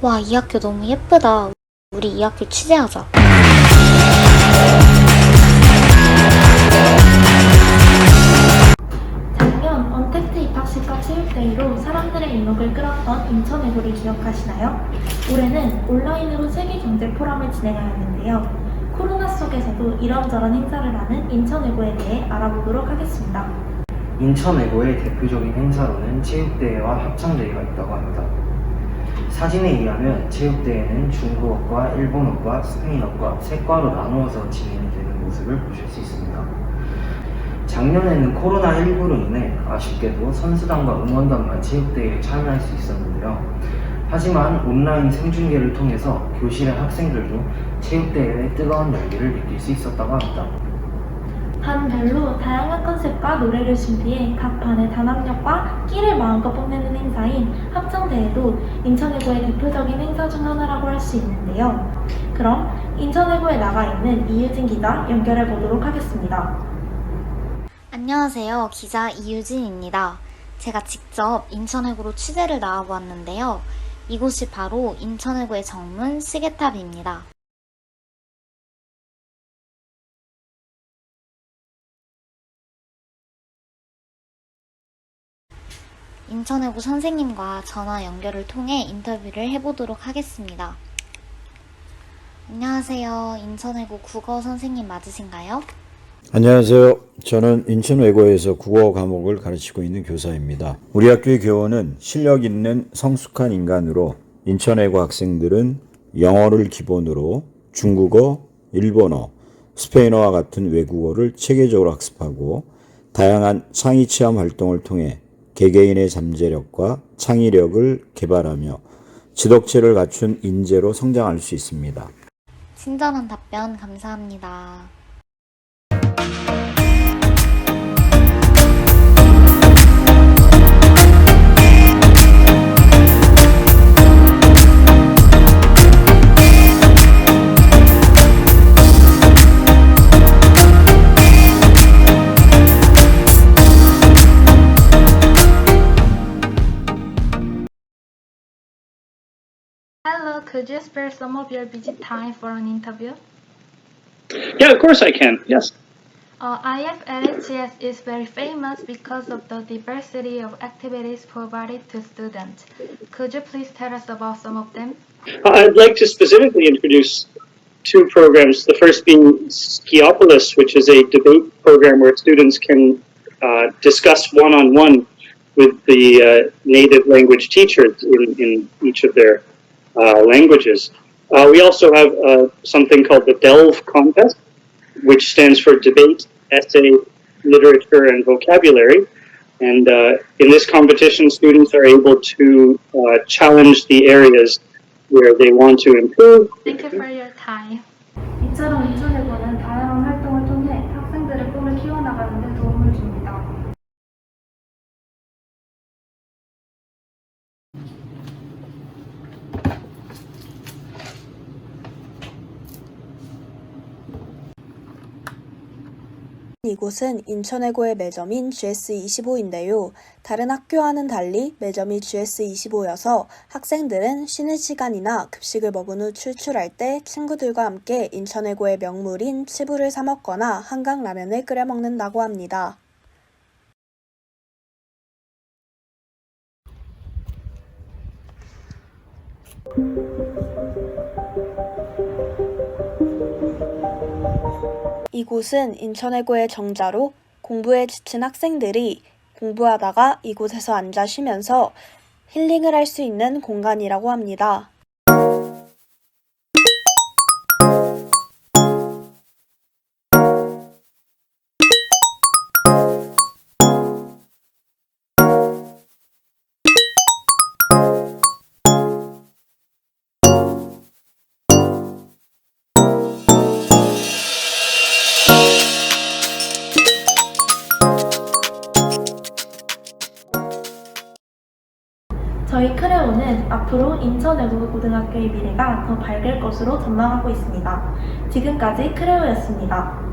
와, 이 학교 너무 예쁘다. 우리 이 학교 취재하자. 작년 언택트 입학식과 체육대회로 사람들의 이목을 끌었던 인천외고를 기억하시나요? 올해는 온라인으로 세계 경제 포럼을 진행하였는데요. 코로나 속에서도 이런저런 행사를 하는 인천외고에 대해 알아보도록 하겠습니다. 인천외고의 대표적인 행사로는 체육대회와 합창대회가 있다고 합니다. 사진에 의하면 체육대회는 중국어과 일본어과 스페인어과 세 과로 나누어서 진행이 되는 모습을 보실 수 있습니다. 작년에는 코로나19로 인해 아쉽게도 선수단과 응원단만 체육대회에 참여할 수 있었는데요. 하지만 온라인 생중계를 통해서 교실의 학생들도 체육대회의 뜨거운 열기를 느낄 수 있었다고 합니다. 반별로 다양한 컨셉과 노래를 준비해 각 반의 단합력과 끼를 마음껏 뽐내는 행사인 합창대회도 인천외고의 대표적인 행사 중 하나라고 할 수 있는데요. 그럼 인천외고에 나가 있는 이유진 기자 연결해 보도록 하겠습니다. 안녕하세요. 기자 이유진입니다. 제가 직접 인천해구로 취재를 나와보았는데요. 이곳이 바로 인천해구의 정문 시계탑입니다. 인천해구 선생님과 전화 연결을 통해 인터뷰를 해보도록 하겠습니다. 안녕하세요. 인천해구 국어 선생님 맞으신가요? 안녕하세요. 저는 인천외고에서 국어 과목을 가르치고 있는 교사입니다. 우리 학교의 교원은 실력 있는 성숙한 인간으로 인천외고 학생들은 영어를 기본으로 중국어, 일본어, 스페인어와 같은 외국어를 체계적으로 학습하고 다양한 창의 체험 활동을 통해 개개인의 잠재력과 창의력을 개발하며 지덕체를 갖춘 인재로 성장할 수 있습니다. 친절한 답변 감사합니다. Hello, could you spare some of your busy time for an interview? Yeah, of course I can. Yes. Uh, IFLHS is very famous because of the diversity of activities provided to students. Could you please tell us about some of them? Uh, I'd like to specifically introduce two programs. The first being Skiopolis, which is a debate program where students can uh, discuss one on one with the uh, native language teachers in, in each of their languages. Uh, we also have uh, something called the Delve Contest, which stands for Debate, Essay, Literature, and Vocabulary. And uh, in this competition, students are able to uh, challenge the areas where they want to improve Thank you for your time. 이처럼 인천외고는 다양한 활동을 통해 학생들의 꿈을 키워나가는 데 도움을 줍니다. 이곳은 인천외고의 매점인 GS25인데요. 다른 학교와는 달리 매점이 GS25여서 학생들은 쉬는 시간이나 급식을 먹은 후 출출할 때 친구들과 함께 인천외고의 명물인 치부를 사 먹거나 한강 라면을 끓여 먹는다고 합니다. 이곳은 인천외고의 정자로 공부에 지친 학생들이 공부하다가 이곳에서 앉아 쉬면서 힐링을 할 수 있는 공간이라고 합니다. 저희 크레오는 앞으로 인천외고 고등학교의 미래가 더 밝을 것으로 전망하고 있습니다. 지금까지 크레오였습니다.